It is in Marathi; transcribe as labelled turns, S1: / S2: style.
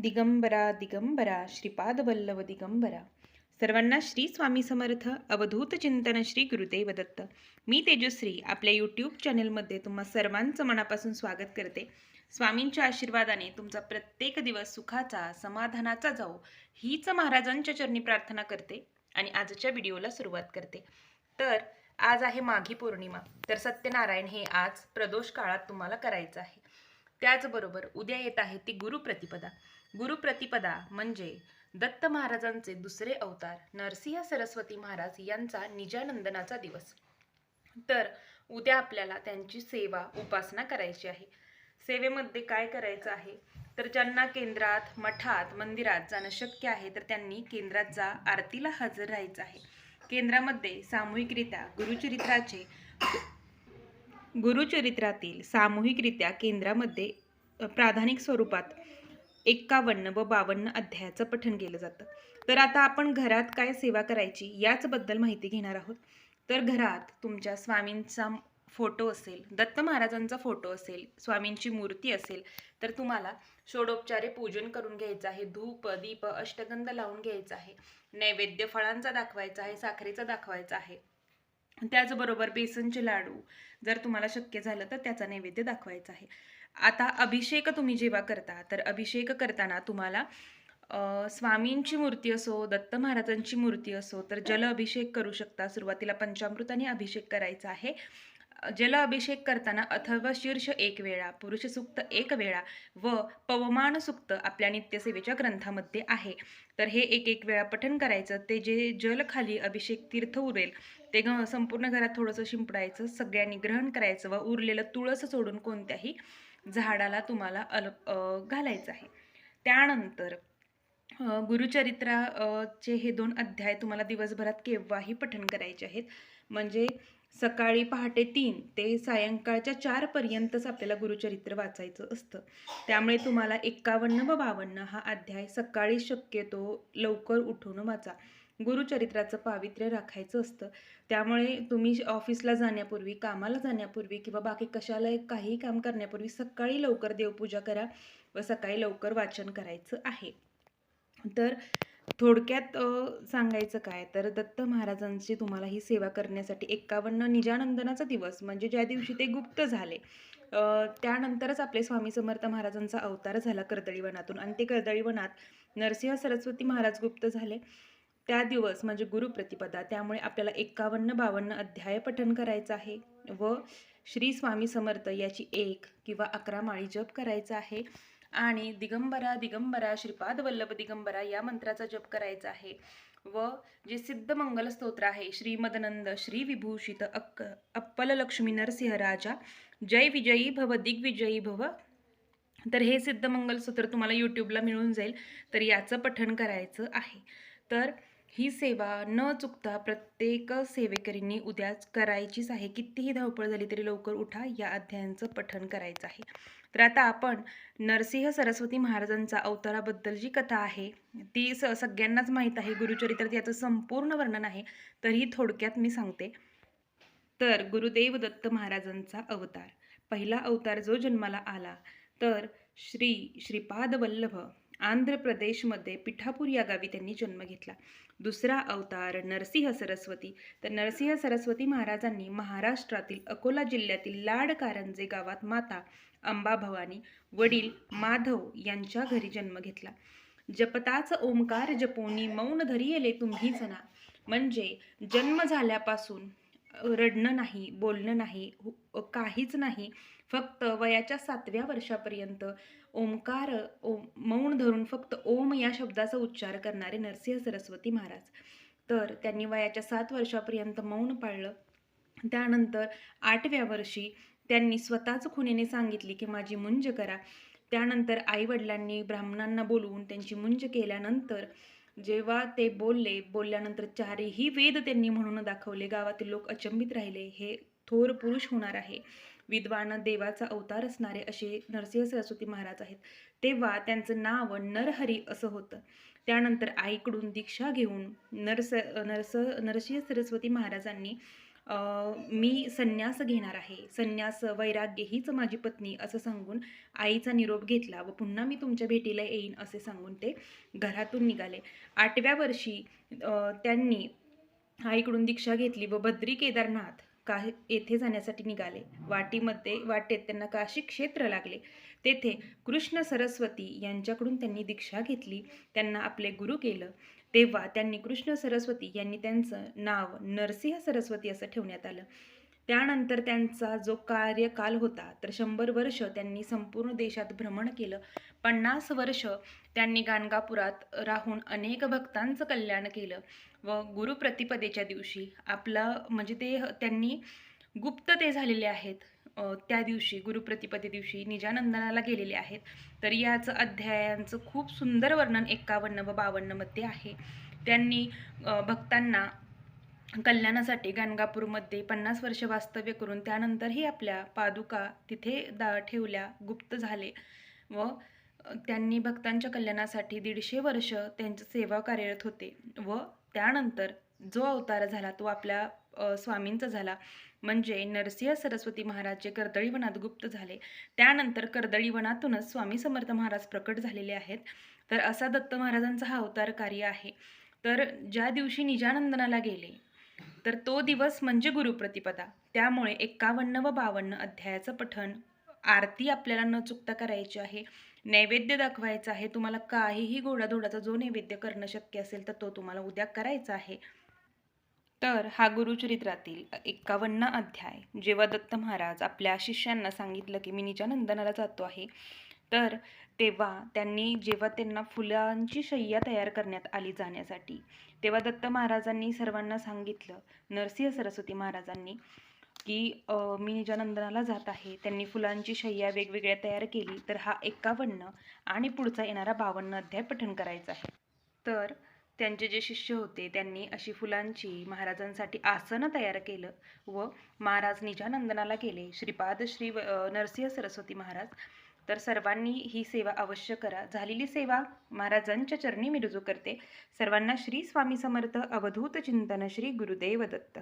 S1: दिगंबरा दिगंबरा श्रीपादवल्लव दिगंबरा. सर्वांना श्री स्वामी समर्थ. अवधूत चिंतन श्री गुरुदेव दत्त. मी तेजश्री. आपल्या यूट्यूब चॅनेलमध्ये तुम्हा सर्वांचं मनापासून स्वागत करते. स्वामींच्या आशीर्वादाने तुमचा प्रत्येक दिवस सुखाचा समाधानाचा जाऊ हीच महाराजांच्या चरणी प्रार्थना करते आणि आजच्या व्हिडिओला सुरुवात करते. तर आज आहे माघी पौर्णिमा. तर सत्यनारायण हे आज प्रदोष काळात तुम्हाला करायचं आहे. त्याचबरोबर उद्या येत आहे ती गुरुप्रतिपदा गुरुप्रतिपदा म्हणजे दत्त महाराजांचे दुसरे अवतार नरसिंह सरस्वती महाराज यांचा निजानंदनाचा दिवस. तर उद्या आपल्याला त्यांची सेवा उपासना करायची आहे. सेवेमध्ये काय करायचं आहे? तर ज्यांना केंद्रात मठात मंदिरात जाणं शक्य आहे तर त्यांनी केंद्रात जा आरतीला हजर राहायचं आहे. केंद्रामध्ये सामूहिकरित्या गुरुचरित्राचे गुरुचरित्रातील सामूहिकरित्या केंद्रामध्ये प्राधानिक स्वरूपात एक्कावन्न व बावन्न अध्यायाचं पठण केलं जातं. तर आता आपण घरात काय सेवा करायची याचबद्दल माहिती घेणार आहोत. तर घरात तुमच्या स्वामींचा फोटो असेल दत्त महाराजांचा फोटो असेल स्वामींची मूर्ती असेल तर तुम्हाला षोडोपचारे पूजन करून घ्यायचं आहे धूप दीप अष्टगंध लावून घ्यायचं आहे नैवेद्य फळांचा दाखवायचा आहे साखरेचा दाखवायचा आहे. त्याचबरोबर बेसनचे लाडू जर तुम्हाला शक्य झालं तर त्याचा नैवेद्य दाखवायचा आहे. आता अभिषेक तुम्ही जेव्हा करता तर अभिषेक करताना तुम्हाला स्वामींची मूर्ती असो दत्त महाराजांची मूर्ती असो तर जल अभिषेक करू शकता. सुरुवातीला पंचामृताने अभिषेक करायचा आहे. जल अभिषेक करताना अथर्व शीर्ष एक वेळा पुरुष सुक्त एक वेळा व पवमान सुक्त आपल्या नित्यसेवेच्या ग्रंथामध्ये आहे. तर हे एक एक वेळा पठण करायचं ते जे जल खाली अभिषेक तीर्थ उरेल ते ग संपूर्ण घरात थोडंसं शिंपडायचं सगळ्यांनी ग्रहण करायचं व उरलेलं तुळस सोडून कोणत्याही झाडाला तुम्हाला अल घालायचं आहे. त्यानंतर गुरुचरित्राचे गुरुचरित्रा चे हे दोन अध्याय तुम्हाला दिवसभरात केव्हाही पठण करायचे आहेत. म्हणजे सकाळी पहाटे तीन ते सायंकाळच्या चारपर्यंतच आपल्याला गुरुचरित्र वाचायचं असतं. त्यामुळे तुम्हाला एक्कावन्न व बावन्न हा अध्याय सकाळी शक्यतो लवकर उठून वाचा. गुरुचरित्राचं पावित्र्य राखायचं असतं. त्यामुळे तुम्ही ऑफिसला जाण्यापूर्वी कामाला जाण्यापूर्वी किंवा बाकी कशाला काही काम करण्यापूर्वी सकाळी लवकर देवपूजा करा व सकाळी लवकर वाचन करायचं आहे. तर थोडक्यात सांगायचं काय? तर दत्त महाराजांची तुम्हाला ही सेवा करण्यासाठी एक्कावन्न निजानंदनाचा दिवस म्हणजे ज्या दिवशी ते गुप्त झाले त्यानंतरच आपले स्वामी समर्थ महाराजांचा अवतार झाला कर्दळीवनातून. आणि ते कर्दळीवनात नरसिंह सरस्वती महाराज गुप्त झाले. त्या दिवस म्हणजे गुरुप्रतिपदा त्यामुळे आपल्याला एक्कावन्न बावन्न अध्याय पठण करायचं आहे व श्री स्वामी समर्थ याची एक किंवा अकरा माळी जप करायचा आहे. आणि दिगंबरा दिगंबरा श्रीपाद वल्लभ दिगंबरा या मंत्राचा जप करायचा आहे. व जे सिद्ध मंगल स्तोत्र आहे श्रीमदनंद श्री विभूषित अक्क अप्पल लक्ष्मी नरसिंह राजा जय विजयी भव दिग्विजयी भव. तर हे सिद्ध मंगल स्तोत्र तुम्हाला यूट्यूबला मिळून जाईल. तर याचं पठण करायचं आहे. तर ही सेवा न चुकता प्रत्येक सेवेकरींनी उद्याच करायचीच आहे. कितीही धावपळ झाली तरी लवकर उठा या अध्यायांचं पठण करायचं आहे. तर आता आपण नरसिंह सरस्वती महाराजांचा अवताराबद्दल जी कथा आहे ती स सगळ्यांनाच माहीत आहे. गुरुचरित्रात याचं संपूर्ण वर्णन आहे. तरीही थोडक्यात मी सांगते. तर गुरुदेव दत्त महाराजांचा अवतार. पहिला अवतार जो जन्माला आला तर श्री श्रीपाद वल्लभ आंध्र प्रदेशमध्ये पिठापूर या गावी त्यांनी जन्म घेतला. दुसरा अवतार नरसिंह सरस्वती. तर नरसिंह सरस्वती महाराजांनी महाराष्ट्रातील अकोला जिल्ह्यातील लाड कारंजे गावात माता अंबा भवानी वडील माधव यांच्या घरी जन्म घेतला. जपताच ओंकार जपोनी मौन धरी येले तुम्ही जना. म्हणजे जन्म झाल्यापासून रडणं नाही बोलणं नाही काहीच नाही. फक्त वयाच्या सातव्या वर्षापर्यंत ओंकार ओम मौन धरून फक्त ओम या शब्दाचा उच्चार करणारे नरसिंह सरस्वती महाराज. तर त्यांनी वयाच्या सात वर्षापर्यंत मौन पाळलं. त्यानंतर आठव्या वर्षी त्यांनी स्वतःच खुनेने सांगितली की माझी मुंज करा. त्यानंतर आईवडिलांनी ब्राह्मणांना बोलवून त्यांची मुंज केल्यानंतर जेव्हा ते बोलले बोलल्यानंतर चारही वेद त्यांनी म्हणून दाखवले गावातील लोक अचंबित राहिले हे थोर पुरुष होणार आहे. विद्वान देवाचा अवतार असणारे असे नरसिंह सरस्वती महाराज आहेत. तेव्हा त्यांचं नाव नरहरी असं होतं. त्यानंतर आईकडून दीक्षा घेऊन नरस नरस नरसिंह सरस्वती महाराजांनी मी संन्यास घेणार आहे. संन्यास वैराग्य हीच माझी पत्नी असं सांगून आईचा निरोप घेतला व पुन्हा मी तुमच्या भेटीला येईन असे सांगून ते घरातून निघाले. आठव्या वर्षी त्यांनी आईकडून दीक्षा घेतली व बद्री केदारनाथ का येथे जाण्यासाठी निघाले. वाटीमध्ये वाटेत त्यांना काशी क्षेत्र लागले. तेथे कृष्ण सरस्वती यांच्याकडून त्यांनी दीक्षा घेतली. त्यांना आपले गुरु केलं. तेव्हा त्यांनी कृष्ण सरस्वती यांनी त्यांचं नाव नरसिंह सरस्वती असं ठेवण्यात आलं. त्यानंतर त्यांचा जो कार्यकाल होता तर शंभर वर्ष त्यांनी संपूर्ण देशात भ्रमण केलं. पन्नास वर्ष त्यांनी गाणगापुरात राहून अनेक भक्तांचं कल्याण केलं व गुरुप्रतिपदेच्या दिवशी आपला म्हणजे ते त्यांनी गुप्त ते झालेले आहेत. त्या दिवशी गुरुप्रतिपदे दिवशी निजानंदनाला गेलेले आहेत. तर याचं अध्यायांचं खूप सुंदर वर्णन एक्कावन्न व बावन्नमध्ये आहे. त्यांनी भक्तांना कल्याणासाठी गाणगापूरमध्ये पन्नास वर्ष वास्तव्य करून त्यानंतरही आपल्या पादुका तिथे दा ठेवल्या गुप्त झाले व त्यांनी भक्तांच्या कल्याणासाठी दीडशे वर्ष त्यांचं सेवा कार्यरत होते व त्यानंतर जो अवतार झाला तो आपल्या स्वामींचा झाला. म्हणजे नरसिंह सरस्वती महाराज जे कर्दळीवनात गुप्त झाले त्यानंतर कर्दळीवनातूनच स्वामी समर्थ महाराज प्रकट झालेले आहेत. तर असा दत्त महाराजांचा हा अवतार कार्य आहे. तर ज्या दिवशी निजानंदनाला गेले तर तो दिवस म्हणजे गुरुप्रतिपदा त्यामुळे एक्कावन्न व बावन्न अध्यायाचं पठण आरती आपल्याला न चुकता करायची आहे. नैवेद्य दाखवायचा आहे. तुम्हाला काहीही गोडाधोडाचा जो नैवेद्य करणं शक्य असेल तर तो तुम्हाला उद्या करायचा आहे. तर हा गुरुचरित्रातील एक्कावन्न अध्याय. जेव्हा दत्त महाराज आपल्या शिष्यांना सांगितलं की मी निजानंदनाला जातो आहे तर तेव्हा त्यांनी जेव्हा त्यांना फुलांची शय्या तयार करण्यात आली जाण्यासाठी तेव्हा दत्त महाराजांनी सर्वांना सांगितलं नरसिंह सरस्वती महाराजांनी की मी निजानंदनाला जात आहे. त्यांनी फुलांची शय्या वेगवेगळ्या तयार केली तर हा एक्कावन्न आणि पुढचा येणारा बावन्न अध्याय पठण करायचा आहे. तर त्यांचे जे शिष्य होते त्यांनी अशी फुलांची महाराजांसाठी आसनं तयार केलं व महाराज निजानंदनाला गेले. श्रीपाद श्री व- नरसिंह सरस्वती महाराज तर सर्वांनी ही सेवा अवश्य करा. झालेली सेवा महाराजांच्या चरणी मी रुजू करते. सर्वांना श्री स्वामी समर्थ अवधूत चिंतन श्री गुरुदेव दत्त.